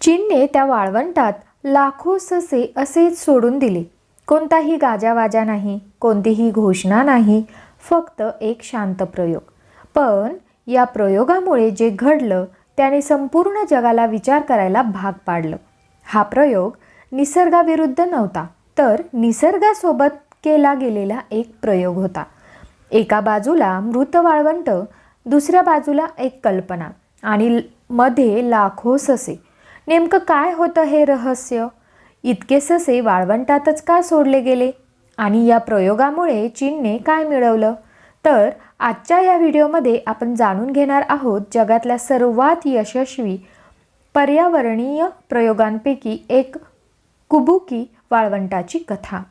चीनने त्या वाळवंटात लाखो ससे असेच सोडून दिले. कोणताही गाजावाजा नाही कोणतीही घोषणा नाही फक्त एक शांत प्रयोग. पण या प्रयोगामुळे जे घडलं त्याने संपूर्ण जगाला विचार करायला भाग पाडलं. हा प्रयोग निसर्गाविरुद्ध नव्हता तर निसर्गासोबत केला गेलेला एक प्रयोग होता. एका बाजूला मृत वाळवंट दुसऱ्या बाजूला एक कल्पना आणि मध्ये लाखो ससे. नेमकं काय होतं हे रहस्य? इतके ससे वाळवंटातच का सोडले गेले? आणि या प्रयोगामुळे चीनने काय मिळवलं? तर आजच्या या व्हिडिओमध्ये आपण जाणून घेणार आहोत जगातल्या सर्वात यशस्वी पर्यावरणीय प्रयोगांपैकी एक कुबुकी वाळवंटाची कथा.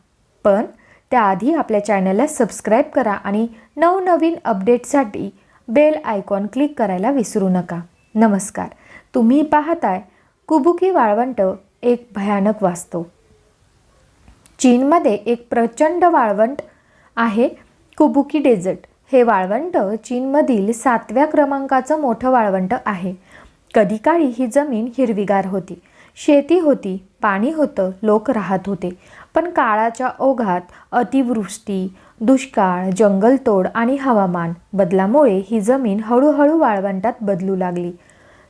पण त्याआधी आपल्या चॅनलला सबस्क्राईब करा आणि नवनवीन अपडेटसाठी बेल आयकॉन क्लिक करायला विसरू नका. नमस्कार. तुम्ही पाहताय कुबुकी वाळवंट एक भयानक वास्तव. चीनमध्ये एक प्रचंड वाळवंट आहे कुबुकी डेझर्ट. हे वाळवंट चीनमधील सातव्या क्रमांकाचं मोठं वाळवंट आहे. कधी काळी ही जमीन हिरवीगार होती. शेती होती पाणी होतं लोक राहत होते. पण काळाच्या ओघात अतिवृष्टी दुष्काळ जंगलतोड आणि हवामान बदलामुळे ही जमीन हळूहळू वाळवंटात बदलू लागली.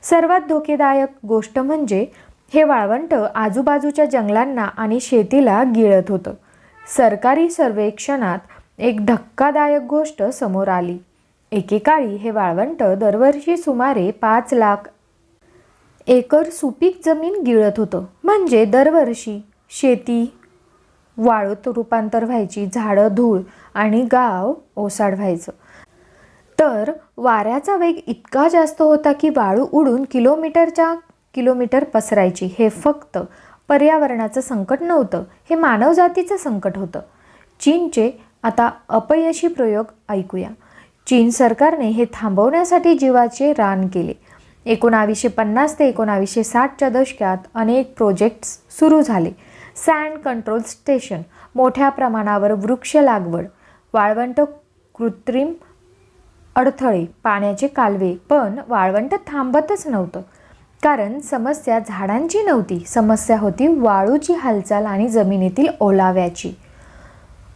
सर्वात धोकेदायक गोष्ट म्हणजे हे वाळवंट आजूबाजूच्या जंगलांना आणि शेतीला गिळत होतं. सरकारी सर्वेक्षणात एक धक्कादायक गोष्ट समोर आली. एकेकाळी हे वाळवंट दरवर्षी सुमारे पाच लाख एकर सुपीक जमीन गिळत होतं. म्हणजे दरवर्षी शेती वाळूत रूपांतर व्हायची झाडं धूळ आणि गाव ओसाड व्हायचं. तर वाऱ्याचा वेग इतका जास्त होता की वाळू उडून किलोमीटरच्या किलोमीटर पसरायची. हे फक्त पर्यावरणाचं संकट नव्हतं हे मानवजातीचं संकट होतं. चीनचे आता अपयशी प्रयोग ऐकूया. चीन सरकारने हे थांबवण्यासाठी जीवाचे रान केले. एकोणावीसशे पन्नास ते एकोणावीसशे साठच्या दशकात अनेक प्रोजेक्ट्स सुरू झाले. सँड कंट्रोल स्टेशन मोठ्या प्रमाणावर वृक्ष लागवड वाळवंट कृत्रिम अडथळे पाण्याचे कालवे पण वाळवंट थांबतच नव्हतं. कारण समस्या झाडांची नव्हती. समस्या होती वाळूची हालचाल आणि जमिनीतील ओलाव्याची.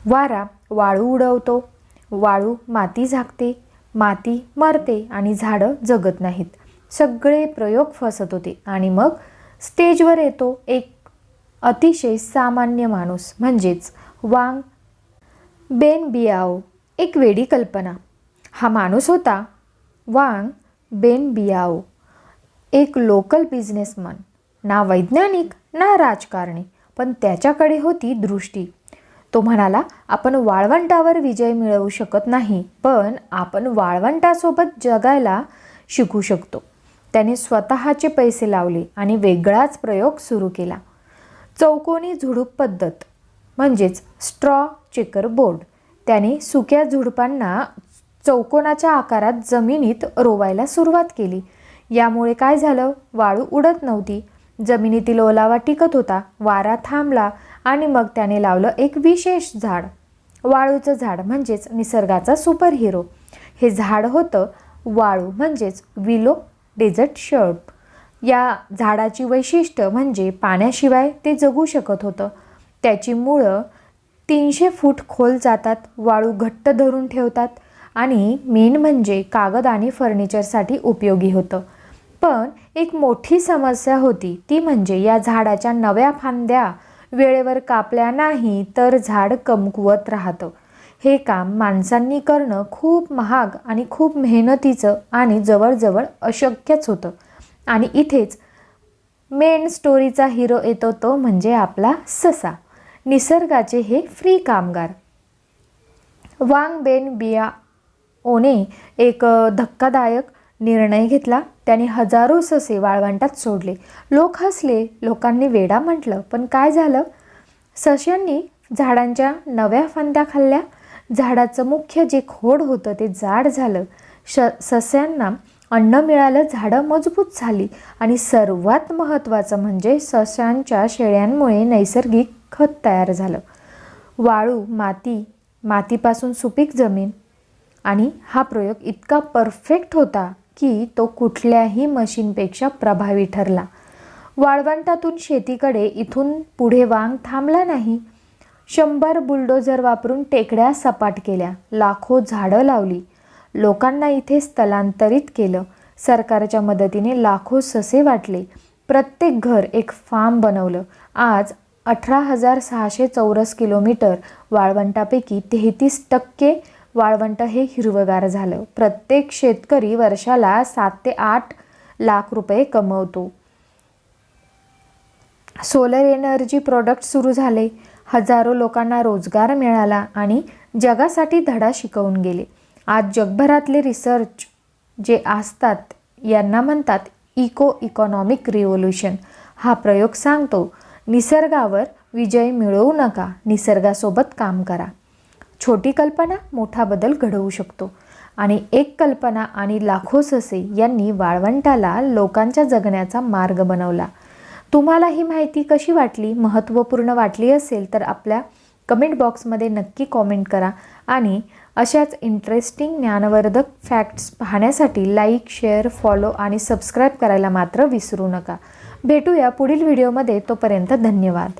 वारा वाळू उडवतो. वाळू माती झाकते. माती मरते आणि झाडं जगत नाहीत. सगळे प्रयोग फसत होते आणि मग स्टेजवर येतो एक अतिशय सामान्य माणूस. म्हणजेच वांग बेन बियाओ एक वेडी कल्पना. हा माणूस होता वांग बेन बियाओ एक लोकल बिझनेसमन ना वैज्ञानिक ना राजकारणी पण त्याच्याकडे होती दृष्टी. तो म्हणाला आपण वाळवंटावर विजय मिळवू शकत नाही पण आपण वाळवंटासोबत जगायला शिकू शकतो. त्याने स्वतःचे पैसे लावले आणि वेगळाच प्रयोग सुरू केला. चौकोनी झुडूप पद्धत म्हणजेच स्ट्रॉ चेकर बोर्ड त्याने सुक्या झुडपांना चौकोनाच्या आकारात जमिनीत रोवायला सुरुवात केली. यामुळे काय झालं? वाळू उडत नव्हती. जमिनीतील ओलावा टिकत होता. वारा थांबला आणि मग त्याने लावलं एक विशेष झाड. वाळूचं झाड म्हणजेच निसर्गाचा सुपर हिरो हे झाड होतं वाळू म्हणजेच विलो डेझर्ट शर्प या झाडाची वैशिष्ट्य म्हणजे पाण्याशिवाय ते जगू शकत होतं. त्याची मुळं तीनशे फूट खोल जातात. वाळू घट्ट धरून ठेवतात. आणि मेन म्हणजे कागद आणि फर्निचरसाठी उपयोगी होतं. पण एक मोठी समस्या होती ती म्हणजे या झाडाच्या नव्या फांद्या वेळेवर कापल्या नाही तर झाड कमकुवत राहतं. हे काम माणसांनी करणं खूप महाग आणि खूप मेहनतीचं आणि जवळजवळ अशक्यच होतं. आणि इथेच मेन स्टोरीचा हिरो येतो तो म्हणजे आपला ससा. निसर्गाचे हे फ्री कामगार. वांग बेन बिया ओने एक धक्कादायक निर्णय घेतला. त्याने हजारो ससे वाळवंटात सोडले. लोक हसले. लोकांनी वेडा म्हटलं पण काय झालं? सश्यांनी झाडांच्या नव्या फांद्या खाल्ल्या. झाडाचं मुख्य जे खोड होतं ते जाड झालं. श सस्यांना अन्न मिळालं. झाडं मजबूत झाली. आणि सर्वात महत्त्वाचं म्हणजे सस्यांच्या शेळ्यांमुळे नैसर्गिक खत तयार झालं. वाळू माती मातीपासून सुपीक जमीन आणि हा प्रयोग इतका परफेक्ट होता की तो कुठल्याही मशीनपेक्षा प्रभावी ठरला. वाळवंटातून शेतीकडे इथून पुढे वांग थांबला नाही. शंभर बुलडोझर वापरून टेकड्या सपाट केल्या. लाखो झाडं लावली. लोकांना इथे स्थलांतरित केलं. सरकारच्या मदतीने लाखो ससे वाटले. प्रत्येक घर एक फार्म बनवलं. आज अठरा हजार सहाशे चौरस किलोमीटर वाळवंटापैकी तेहतीस टक्के वाळवंट हे हिरवगार झालं. प्रत्येक शेतकरी वर्षाला सात ते आठ लाख रुपये कमवतो. सोलर एनर्जी प्रोडक्ट सुरू झाले. हजारो लोकांना रोजगार मिळाला आणि जगासाठी धडा शिकवून गेले. आज जगभरातले रिसर्च जे असतात यांना म्हणतात इको इकॉनॉमिक रिव्होल्युशन. हा प्रयोग सांगतो निसर्गावर विजय मिळवू नका निसर्गासोबत काम करा. छोटी कल्पना मोठा बदल घडवू शकतो. आणि एक कल्पना आणि लाखो ससे यांनी वाळवंटाला लोकांच्या जगण्याचा मार्ग बनवला. तुम्हाला ही माहिती कशी वाटली महत्त्वपूर्ण वाटली असेल तर आपल्या कमेंट बॉक्समध्ये नक्की कॉमेंट करा आणि अशाच इंटरेस्टिंग ज्ञानवर्धक फॅक्ट्स पाहण्यासाठी लाईक शेअर फॉलो आणि सबस्क्राईब करायला मात्र विसरू नका. भेटूया पुढील व्हिडिओमध्ये तोपर्यंत धन्यवाद.